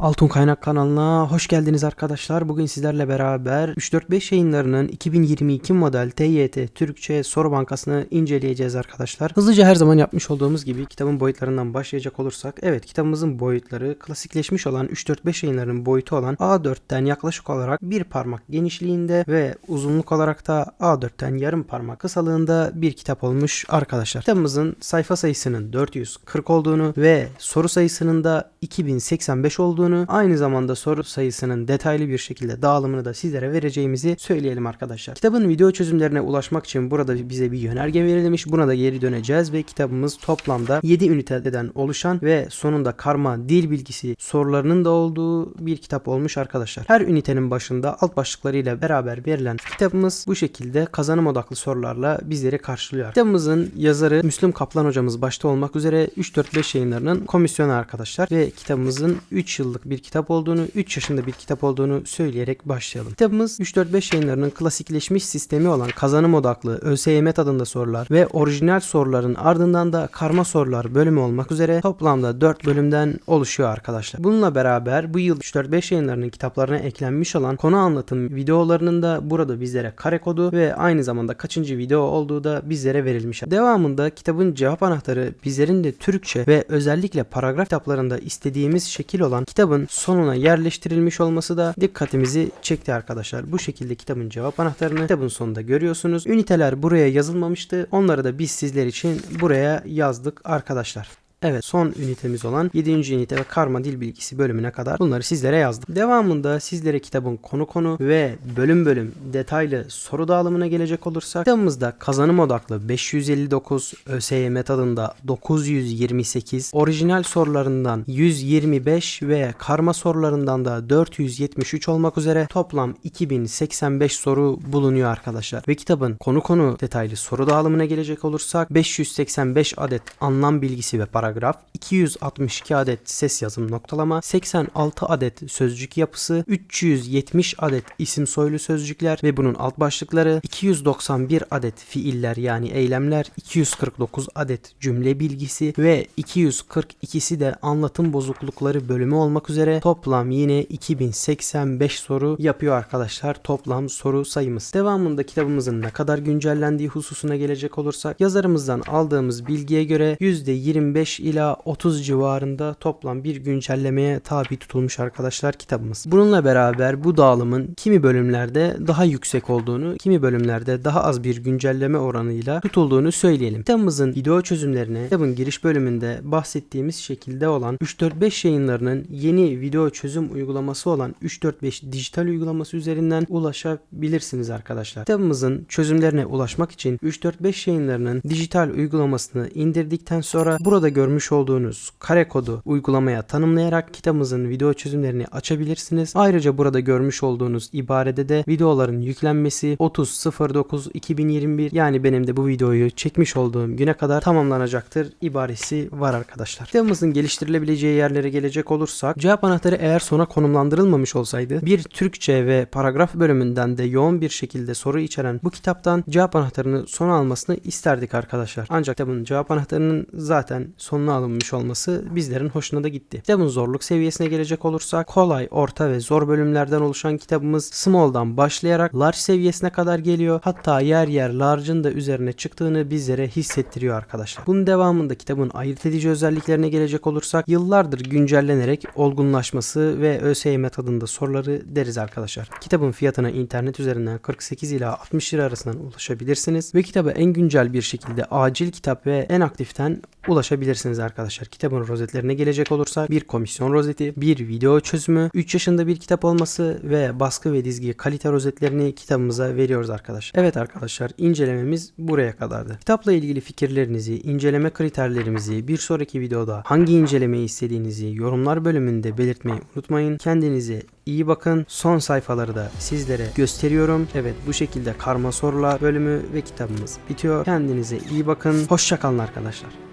Altın Kaynak kanalına hoş geldiniz arkadaşlar. Bugün sizlerle beraber 345 yayınlarının 2022 model TYT Türkçe soru bankasını inceleyeceğiz arkadaşlar. Hızlıca her zaman yapmış olduğumuz gibi kitabın boyutlarından başlayacak olursak. Evet kitabımızın boyutları klasikleşmiş olan 345 yayınlarının boyutu olan A4'ten yaklaşık olarak bir parmak genişliğinde ve uzunluk olarak da A4'ten yarım parmak kısalığında bir kitap olmuş arkadaşlar. Kitabımızın sayfa sayısının 440 olduğunu ve soru sayısının da 2085 olduğunu aynı zamanda soru sayısının detaylı bir şekilde dağılımını da sizlere vereceğimizi söyleyelim arkadaşlar. Kitabın video çözümlerine ulaşmak için burada bize bir yönerge verilmiş. Buna da geri döneceğiz ve kitabımız toplamda 7 üniteden oluşan ve sonunda karma dil bilgisi sorularının da olduğu bir kitap olmuş arkadaşlar. Her ünitenin başında alt başlıklarıyla beraber verilen kitabımız bu şekilde kazanım odaklı sorularla bizleri karşılıyor. Kitabımızın yazarı Müslüm Kaplan hocamız başta olmak üzere 3-4-5 yayınlarının komisyonu arkadaşlar ve kitabımızın 3 yıllık bir kitap olduğunu, 3 yaşında bir kitap olduğunu söyleyerek başlayalım. Kitabımız 3-4-5 yayınlarının klasikleşmiş sistemi olan kazanım odaklı ÖSYM tadında sorular ve orijinal soruların ardından da karma sorular bölümü olmak üzere toplamda 4 bölümden oluşuyor arkadaşlar. Bununla beraber bu yıl 3-4-5 yayınlarının kitaplarına eklenmiş olan konu anlatım videolarının da burada bizlere kare kodu ve aynı zamanda kaçıncı video olduğu da bizlere verilmiş. Devamında kitabın cevap anahtarı bizlerin de Türkçe ve özellikle paragraf kitaplarında istediğimiz şekil olan kitabın sonuna yerleştirilmiş olması da dikkatimizi çekti arkadaşlar. Bu şekilde kitabın cevap anahtarını kitabın sonunda görüyorsunuz. Üniteler buraya yazılmamıştı. Onları da biz sizler için buraya yazdık arkadaşlar. Evet son ünitemiz olan 7. ünite ve karma dil bilgisi bölümüne kadar bunları sizlere yazdım. Devamında sizlere kitabın konu konu ve bölüm bölüm detaylı soru dağılımına gelecek olursak kitabımızda kazanım odaklı 559, ÖSYM tadında 928, orijinal sorularından 125 ve karma sorularından da 473 olmak üzere toplam 2085 soru bulunuyor arkadaşlar. Ve kitabın konu konu detaylı soru dağılımına gelecek olursak 585 adet anlam bilgisi ve paragraf, 262 adet ses yazım noktalama, 86 adet sözcük yapısı, 370 adet isim soylu sözcükler ve bunun alt başlıkları, 291 adet fiiller yani eylemler, 249 adet cümle bilgisi ve 242'si de anlatım bozuklukları bölümü olmak üzere toplam yine 2085 soru yapıyor arkadaşlar toplam soru sayımız. Devamında kitabımızın ne kadar güncellendiği hususuna gelecek olursak yazarımızdan aldığımız bilgiye göre %25 ila 30 civarında toplam bir güncellemeye tabi tutulmuş arkadaşlar kitabımız. Bununla beraber bu dağılımın kimi bölümlerde daha yüksek olduğunu, kimi bölümlerde daha az bir güncelleme oranıyla tutulduğunu söyleyelim. Kitabımızın video çözümlerine kitabın giriş bölümünde bahsettiğimiz şekilde olan 345 yayınlarının yeni video çözüm uygulaması olan 345 dijital uygulaması üzerinden ulaşabilirsiniz arkadaşlar. Kitabımızın çözümlerine ulaşmak için 345 yayınlarının dijital uygulamasını indirdikten sonra burada görmüş olduğunuz kare kodu uygulamaya tanımlayarak kitabımızın video çözümlerini açabilirsiniz. Ayrıca burada görmüş olduğunuz ibarede de videoların yüklenmesi 30.09.2021 yani benim de bu videoyu çekmiş olduğum güne kadar tamamlanacaktır ibaresi var arkadaşlar. Kitabımızın geliştirilebileceği yerlere gelecek olursak cevap anahtarı eğer sona konumlandırılmamış olsaydı bir Türkçe ve paragraf bölümünden de yoğun bir şekilde soru içeren bu kitaptan cevap anahtarını sona almasını isterdik arkadaşlar. Ancak kitabın cevap anahtarının zaten sonuna alınmış olması bizlerin hoşuna da gitti. Kitabın zorluk seviyesine gelecek olursak kolay, orta ve zor bölümlerden oluşan kitabımız small'dan başlayarak large seviyesine kadar geliyor. Hatta yer yer large'ın da üzerine çıktığını bizlere hissettiriyor arkadaşlar. Bunun devamında kitabın ayırt edici özelliklerine gelecek olursak yıllardır güncellenerek olgunlaşması ve ÖSYM tadında soruları deriz arkadaşlar. Kitabın fiyatına internet üzerinden 48 ila 60 lira arasından ulaşabilirsiniz ve kitaba en güncel bir şekilde acil kitap ve en aktiften ulaşabilirsiniz arkadaşlar. Kitabın rozetlerine gelecek olursak bir komisyon rozeti, bir video çözümü, 3 yaşında bir kitap olması ve baskı ve dizgi kalite rozetlerini kitabımıza veriyoruz arkadaşlar. Evet arkadaşlar incelememiz buraya kadardı. Kitapla ilgili fikirlerinizi, inceleme kriterlerimizi bir sonraki videoda hangi incelemeyi istediğinizi yorumlar bölümünde belirtmeyi unutmayın. Kendinize iyi bakın. Son sayfaları da sizlere gösteriyorum. Evet bu şekilde karma sorular bölümü ve kitabımız bitiyor. Kendinize iyi bakın. Hoşçakalın arkadaşlar.